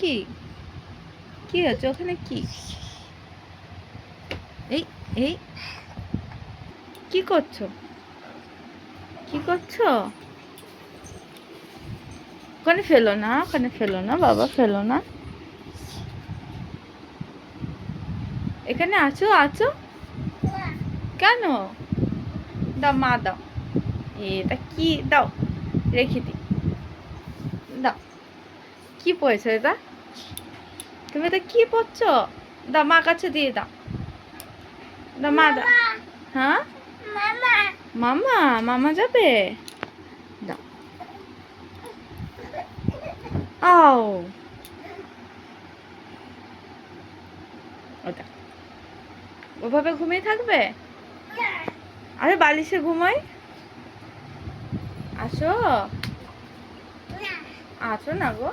কি? কি হচ্ছে ওখানে কি? এই এই। কি করছ? কি করছ? ওখানে ফেলো না, ওখানে ফেলো না, বাবা ফেলো না। এখানে আছো আছো? কেন? দাও, মা, দাও। এটা কি? দাও, রেখে দি। দাও। কি পড়েছো এটা? তুমি এটা কি পড়ছো দা মা কাছে দিয়ে দাও। দাও মা দাও। হ্যাঁ? মামা। মামা যাবে? দাও। আও। ওটা। ওভাবে ঘুমিয়ে থাকবে? আরে বালিশে ঘুমাই। আসো। আসো না গো।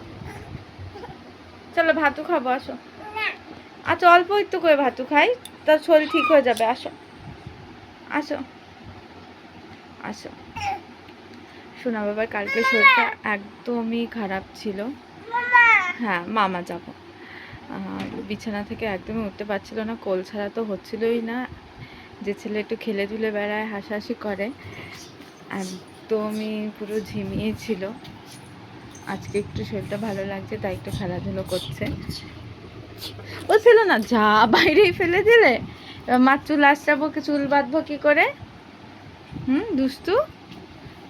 চলো ভাতু খাব, আসো। আচ্ছা অল্প একটু করে ভাতু খাই, তার শরীর ঠিক হয়ে যাবে, আসো। আসো। আসো। শোনা বাবার কালকে শরীরটা একদমই খারাপ ছিল। হ্যাঁ মামা যাব। বিছানা থেকে একদমই উঠতে পারছিল না, কোল ছাড়া তো হচ্ছিলই না। যে ছেলে একটু খেলে ধুলে বেড়ায়, হাসাহাসি করে, একদমই পুরো ঝিমিয়েছিল আজকে একটু শরীরটা ভালো লাগছে, তাই একটু খেলাধুলো করছে। ও ছিল না, যা বাইরেই ফেলে দিলে। মার চুল আসছাবো কি, চুল বাঁধবো কি করে? হুম, দুষ্টু?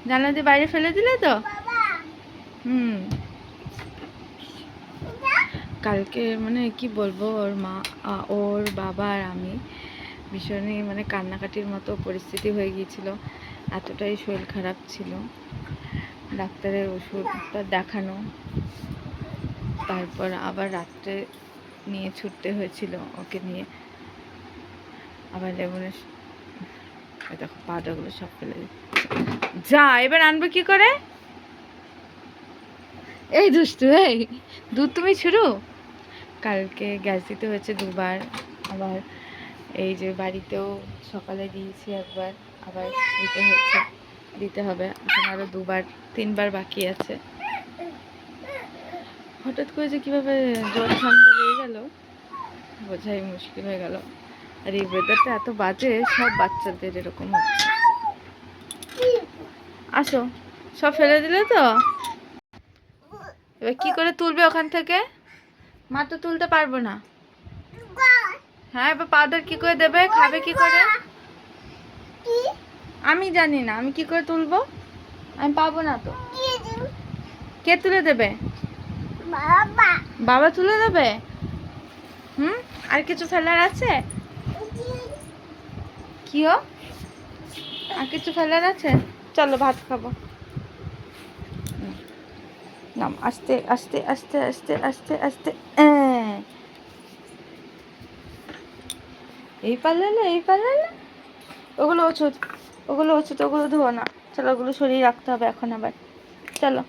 জানলা দিয়ে বাইরে ফেলে দিলে তো? হুম। কালকে মানে কি বলব, ওর মা ওর বাবা আর আমি ভীষণই মানে কান্নাকাটির মতো পরিস্থিতি হয়ে গিয়েছিল। এতটাই শরীর খারাপ ছিল। ডাক্তারের ওষুধটা দেখানো। তারপর আবার রাত্রে নিয়ে ছুটতে হয়েছিল ওকে নিয়ে। আবার লেবনের দেখো পাতাগুলো সব ফেলে যা, এবার আনবে কি করে? এই দুষ্টু, এই, দুধ তুমি শুরু কালকে গ্যাস দিতে হয়েছে দুবার। আবার এই যে বাড়িতেও সকালে দিয়েছি একবার, আবার দিতে হচ্ছে দিতে হবে। এখন আরও দুবার, তিনবার বাকি আছে। হঠাৎ করে যে কীভাবে জ্বর ঠান্ডা হয়ে গেল, বোঝাই মুশকিল হয়ে গেল। আর এই ওয়েদারটা এত বাজে, সব বাচ্চাদের এরকম হচ্ছে। আসো, সব ফেলে দিলে তো? এবার কি করে তুলবে ওখান থেকে? মা তো তুলতে পারব না। হ্যাঁ এবার পাউডার কি করে দেবে? খাবে কি করে? আমি জানি না আমি কি করে তুলবো? আমি পাবো না তো। কে তুলে দেবে? বাবা। তুলে দেবে? হুম? আর কিছু ফেলার আছে? কি ও? আর কিছু ফেলার আছে? চলো ভাত খাব। নাম আস্তে আস্তে আস্তে আস্তে আস্তে আস্তে। এই পারলে এই পারলে ওগুলো ওষুধ। ওগুলো ওষুধ ওগুলো ধোয়া না। চলো, ওগুলো সরিয়ে রাখতে হবে এখন আবার। চলো।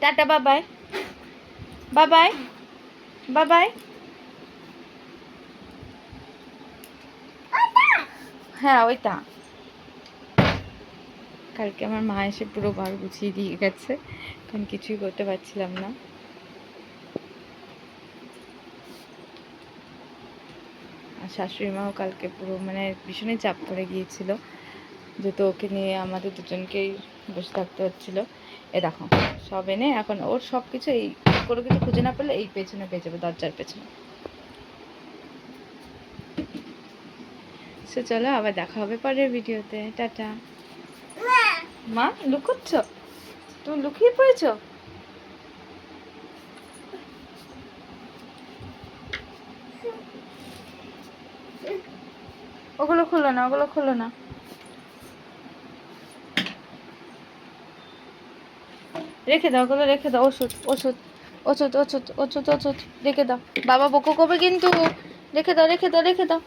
টাটা, বাবাই। বাবাই। বাবাই। হ্যাঁ ওইটা। কালকে আমার মা এসে পুরো ঘর গুছিয়ে দিয়ে গেছে। কারণ কিছুই করতে পারছিলাম না। শাশুড়ি মাও কালকে পুরো মানে ভীষণই চাপ পড়ে গিয়েছিল যেহেতু ওকে নিয়ে আমাদের দুজনকেই বসে থাকতে হচ্ছিল। এ দেখো সব এনে এখন ওর সব কিছু এই কোনো কিছু খুঁজে না পেলে এই পেছনে পেয়ে যাবে দরজার পেছনে। সে চলো আবার দেখা হবে পরের ভিডিওতে টাটা। মা লুকোচ্ছ? তুমি লুকিয়ে পড়েছো? ওগুলো খুলো না, ওগুলো খুলো না। রেখে দাও, ওগুলো রেখে দাও, ওষুধ ওষুধ ওষুধ ওষুধ ওষুধ ওষুধ, রেখে দাও। বাবা বকো কবে কিন্তু? রেখে দাও রেখে দাও রেখে দাও।